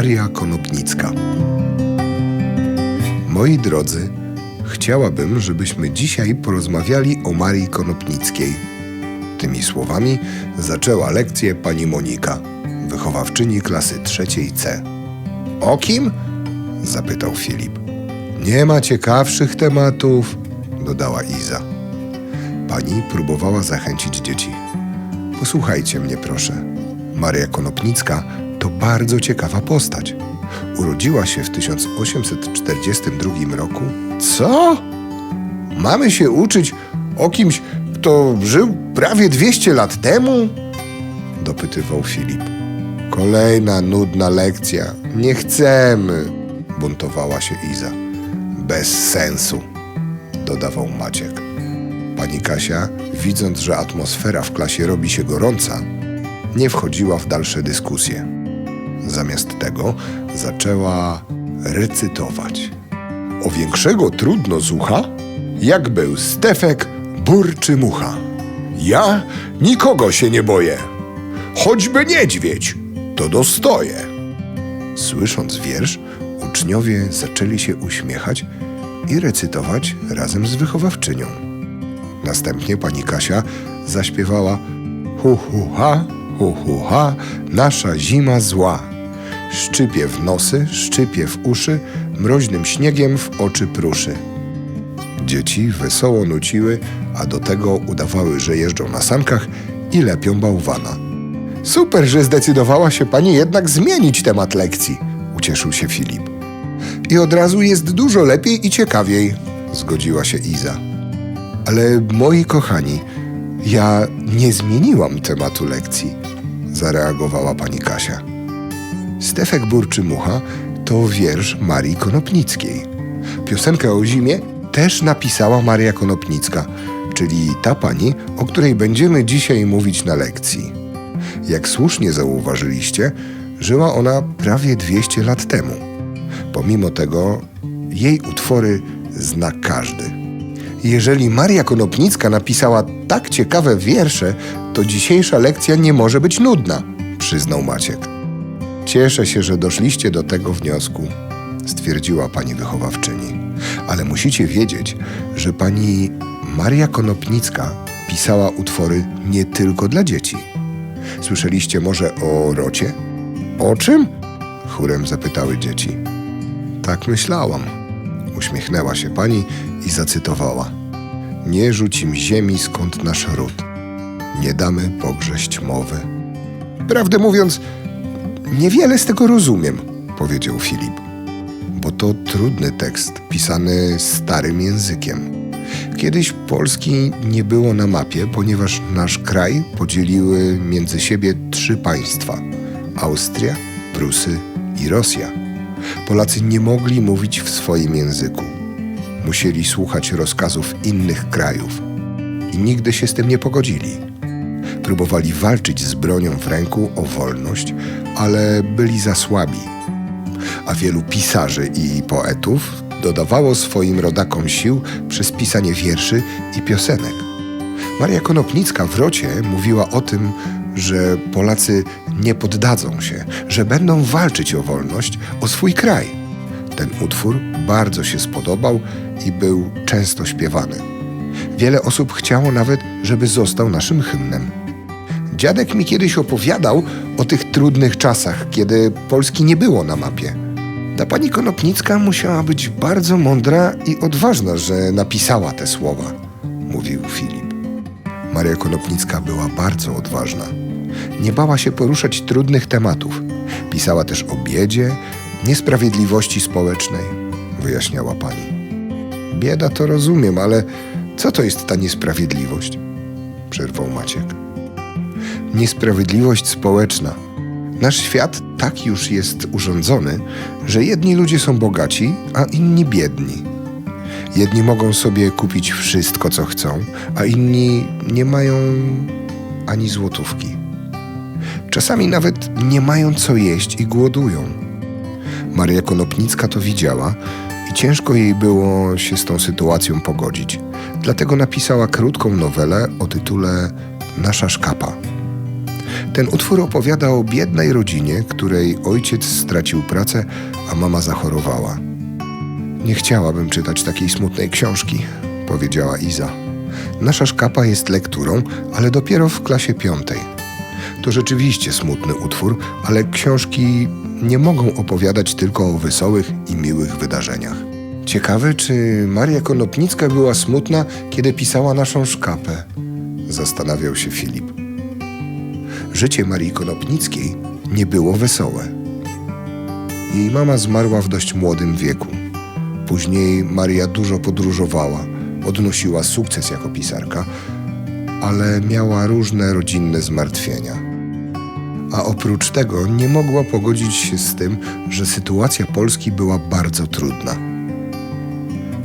Maria Konopnicka. Moi drodzy, chciałabym, żebyśmy dzisiaj porozmawiali o Marii Konopnickiej. Tymi słowami zaczęła lekcję pani Monika, wychowawczyni klasy trzeciej C. O kim? zapytał Filip. Nie ma ciekawszych tematów, dodała Iza. Pani próbowała zachęcić dzieci. Posłuchajcie mnie, proszę. Maria Konopnicka to bardzo ciekawa postać. Urodziła się w 1842 roku. Co? Mamy się uczyć o kimś, kto żył prawie 200 lat temu? Dopytywał Filip. Kolejna nudna lekcja. Nie chcemy, buntowała się Iza. Bez sensu, dodawał Maciek. Pani Kasia, widząc, że atmosfera w klasie robi się gorąca, nie wchodziła w dalsze dyskusje. Zamiast tego zaczęła recytować. O większego trudno zucha, jak był Stefek, burczy mucha. Ja nikogo się nie boję, choćby niedźwiedź, to dostoję. Słysząc wiersz, uczniowie zaczęli się uśmiechać i recytować razem z wychowawczynią. Następnie pani Kasia zaśpiewała Hu hu ha, hu hu ha, nasza zima zła. Szczypie w nosy, szczypie w uszy, mroźnym śniegiem w oczy pruszy. Dzieci wesoło nuciły, a do tego udawały, że jeżdżą na sankach i lepią bałwana. Super, że zdecydowała się pani jednak zmienić temat lekcji, ucieszył się Filip. I od razu jest dużo lepiej i ciekawiej, zgodziła się Iza. Ale moi kochani, ja nie zmieniłam tematu lekcji, zareagowała pani Kasia. Stefek Burczy Mucha to wiersz Marii Konopnickiej. Piosenkę o zimie też napisała Maria Konopnicka, czyli ta pani, o której będziemy dzisiaj mówić na lekcji. Jak słusznie zauważyliście, żyła ona prawie 200 lat temu. Pomimo tego, jej utwory zna każdy. Jeżeli Maria Konopnicka napisała tak ciekawe wiersze, to dzisiejsza lekcja nie może być nudna, przyznał Maciek. Cieszę się, że doszliście do tego wniosku, stwierdziła pani wychowawczyni. Ale musicie wiedzieć, że pani Maria Konopnicka pisała utwory nie tylko dla dzieci. Słyszeliście może o Rocie? O czym? chórem zapytały dzieci. Tak myślałam. Uśmiechnęła się pani i zacytowała. Nie rzuć im ziemi, skąd nasz ród. Nie damy pogrześć mowy. Prawdę mówiąc, niewiele z tego rozumiem, powiedział Filip. Bo to trudny tekst, pisany starym językiem. Kiedyś Polski nie było na mapie, ponieważ nasz kraj podzieliły między siebie trzy państwa: Austria, Prusy i Rosja. Polacy nie mogli mówić w swoim języku. Musieli słuchać rozkazów innych krajów i nigdy się z tym nie pogodzili. Próbowali walczyć z bronią w ręku o wolność, ale byli za słabi. A wielu pisarzy i poetów dodawało swoim rodakom sił przez pisanie wierszy i piosenek. Maria Konopnicka w Rocie mówiła o tym, że Polacy nie poddadzą się, że będą walczyć o wolność, o swój kraj. Ten utwór bardzo się spodobał i był często śpiewany. Wiele osób chciało nawet, żeby został naszym hymnem. Dziadek mi kiedyś opowiadał o tych trudnych czasach, kiedy Polski nie było na mapie. Ta pani Konopnicka musiała być bardzo mądra i odważna, że napisała te słowa, mówił Filip. Maria Konopnicka była bardzo odważna. Nie bała się poruszać trudnych tematów. Pisała też o biedzie, niesprawiedliwości społecznej, wyjaśniała pani. Bieda to rozumiem, ale co to jest ta niesprawiedliwość? Przerwał Maciek. Niesprawiedliwość społeczna. Nasz świat tak już jest urządzony, że jedni ludzie są bogaci, a inni biedni. Jedni mogą sobie kupić wszystko, co chcą, a inni nie mają ani złotówki. Czasami nawet nie mają co jeść i głodują. Maria Konopnicka to widziała i ciężko jej było się z tą sytuacją pogodzić. Dlatego napisała krótką nowelę o tytule Nasza szkapa. Ten utwór opowiada o biednej rodzinie, której ojciec stracił pracę, a mama zachorowała. Nie chciałabym czytać takiej smutnej książki, powiedziała Iza. Nasza szkapa jest lekturą, ale dopiero w klasie piątej. To rzeczywiście smutny utwór, ale książki nie mogą opowiadać tylko o wesołych i miłych wydarzeniach. Ciekawe, czy Maria Konopnicka była smutna, kiedy pisała naszą szkapę? Zastanawiał się Filip. Życie Marii Konopnickiej nie było wesołe. Jej mama zmarła w dość młodym wieku. Później Maria dużo podróżowała, odnosiła sukces jako pisarka, ale miała różne rodzinne zmartwienia. A oprócz tego nie mogła pogodzić się z tym, że sytuacja Polski była bardzo trudna.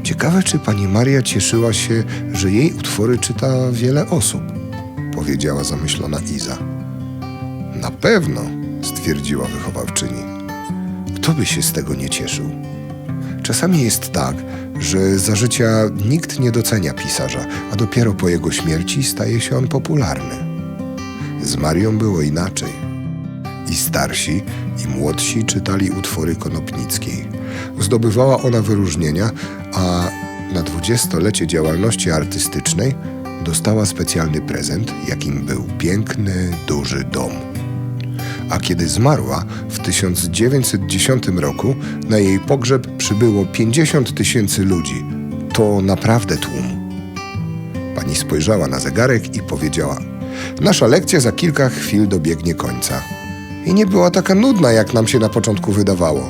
Ciekawe, czy pani Maria cieszyła się, że jej utwory czyta wiele osób, powiedziała zamyślona Iza. Na pewno, stwierdziła wychowawczyni. Kto by się z tego nie cieszył? Czasami jest tak, że za życia nikt nie docenia pisarza, a dopiero po jego śmierci staje się on popularny. Z Marią było inaczej. I starsi, i młodsi czytali utwory Konopnickiej. Zdobywała ona wyróżnienia, a na dwudziestolecie działalności artystycznej dostała specjalny prezent, jakim był piękny, duży dom. A kiedy zmarła w 1910 roku, na jej pogrzeb przybyło 50 tysięcy ludzi. To naprawdę tłum. Pani spojrzała na zegarek i powiedziała: Nasza lekcja za kilka chwil dobiegnie końca. I nie była taka nudna, jak nam się na początku wydawało,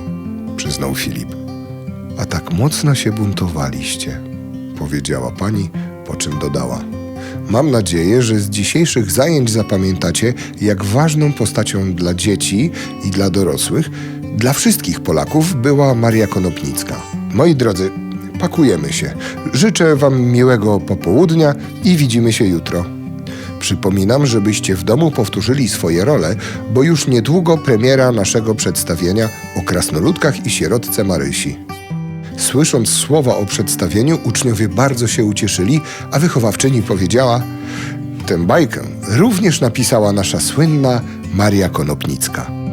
przyznał Filip. A tak mocno się buntowaliście, powiedziała pani, po czym dodała. Mam nadzieję, że z dzisiejszych zajęć zapamiętacie, jak ważną postacią dla dzieci i dla dorosłych, dla wszystkich Polaków była Maria Konopnicka. Moi drodzy, pakujemy się. Życzę Wam miłego popołudnia i widzimy się jutro. Przypominam, żebyście w domu powtórzyli swoje role, bo już niedługo premiera naszego przedstawienia o krasnoludkach i sierotce Marysi. Słysząc słowa o przedstawieniu, uczniowie bardzo się ucieszyli, a wychowawczyni powiedziała: Tę bajkę również napisała nasza słynna Maria Konopnicka.